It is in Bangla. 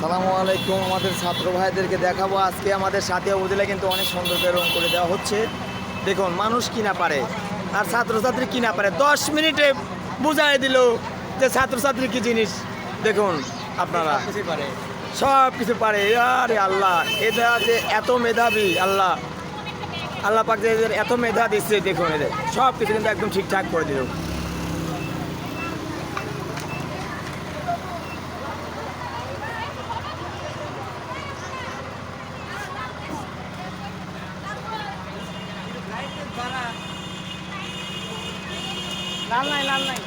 সালামু আলাইকুম আমাদের ছাত্র ভাইদেরকে দেখাবো। আজকে আমাদের সাথে উপজেলা কিন্তু অনেক সুন্দর করে করে দেওয়া হচ্ছে। দেখুন মানুষ কিনা পারে? আর ছাত্রছাত্রী কিনা পারে? দশ মিনিটে বুঝাই দিল যে ছাত্রছাত্রী কি জিনিস। দেখুন আপনারা। সব কিছু পারে। আরে আল্লাহ এটা যে এত মেধাবী আল্লাহ। আল্লাহ পাক এত মেধা দিচ্ছে দেখুন এদের। সব কিছু কিন্তু একদম ঠিকঠাক করে দিল। লাল নাই লাল নাই।